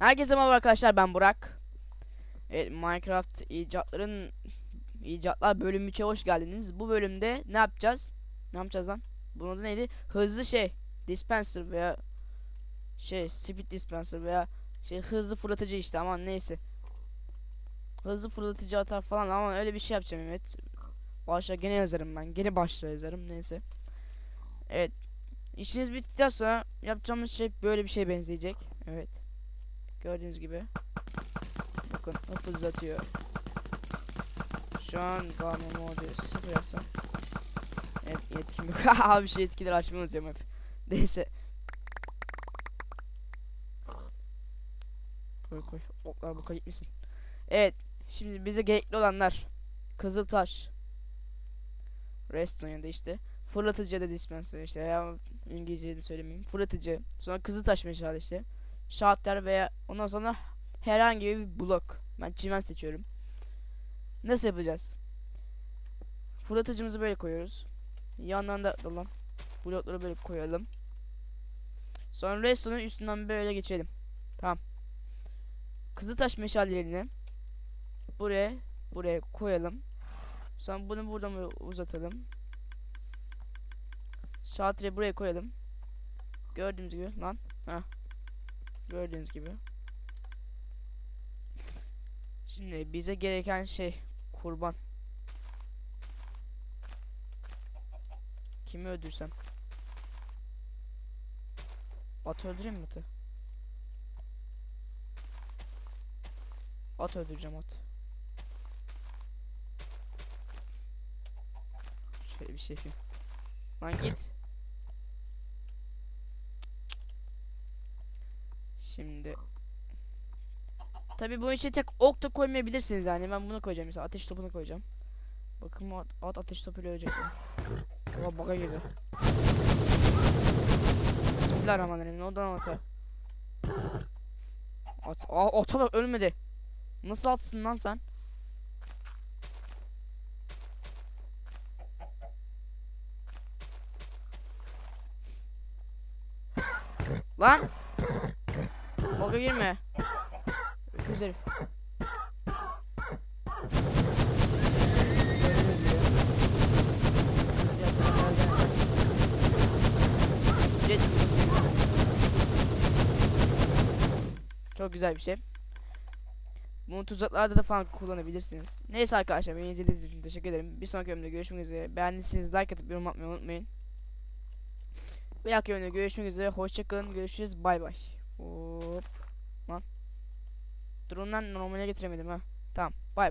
Herkese merhaba arkadaşlar ben Burak. Evet, Minecraft icatların icatlar bölümü 3'e hoş geldiniz. Bu bölümde ne yapacağız? Ne yapacağız lan? Bunun adı neydi? Hızlı şey dispenser veya şey speed dispenser veya şey hızlı fırlatıcı işte ama neyse. Hızlı fırlatıcı atar falan ama öyle bir şey yapacağım evet. Başta gene yazarım ben. Gene başta yazarım neyse. Evet. İşiniz bittikten sonra yapacağımız şey böyle bir şey benzeyecek. Evet. Gördüğünüz gibi. Bakın hızlatıyor. Şu an Garmin modu sıfır yapsam. Evet yetkim yok. Abi şey etkileri açmayı unutuyorum hep. Neyse. Koy koy. Oklar kayıp mısın? Evet. Şimdi bize gerekli olanlar. Kızıltaş. Redstone ya da işte. Fırlatıcı da dispenser işte. Ya İngilizceyi de söylemeyeyim. Fırlatıcı. Sonra kızıltaş meşale işte şahatlar veya ondan sonra herhangi bir blok. Ben çimen seçiyorum. Nasıl yapacağız? Fırlatıcımızı böyle koyuyoruz. Yandan da dolan. Blokları böyle koyalım. Sonra redstone'un üstünden böyle geçelim. Tamam. Kızıltaş meşalelerini buraya buraya koyalım. Sonra bunu buradan uzatalım. Şalteri buraya koyalım. Gördüğünüz gibi lan. Ha. Gördüğünüz gibi. Şimdi bize gereken şey kurban. Kimi öldürsem? At öldüreyim mi atı? At öldüreceğim at. Şöyle bir şey yapayım. Lan git. Şimdi Tabi bunun için tek ok da koymayabilirsiniz yani ben bunu koyacağım mesela ateş topunu koyacağım. Bakın at, at ateş topuyla ölecek. Oha baka girdi. Bismillahirrahmanirrahim lan ata? At, aa, ata bak ölmedi. Nasıl atsın lan sen? Lan! Baka girme. Jet. Çok güzel bir şey. Bunu tuzaklarda da falan kullanabilirsiniz. Neyse arkadaşlar beni izlediğiniz için teşekkür ederim. Bir sonraki bölümde görüşmek üzere. Beğendiyseniz like atıp yorum atmayı unutmayın. Bir dahaki bölümde görüşmek üzere. Hoşçakalın. Görüşürüz. Bay bay. Hop. Lan. Drone'dan normale getiremedim ha. Tamam. Bay bay.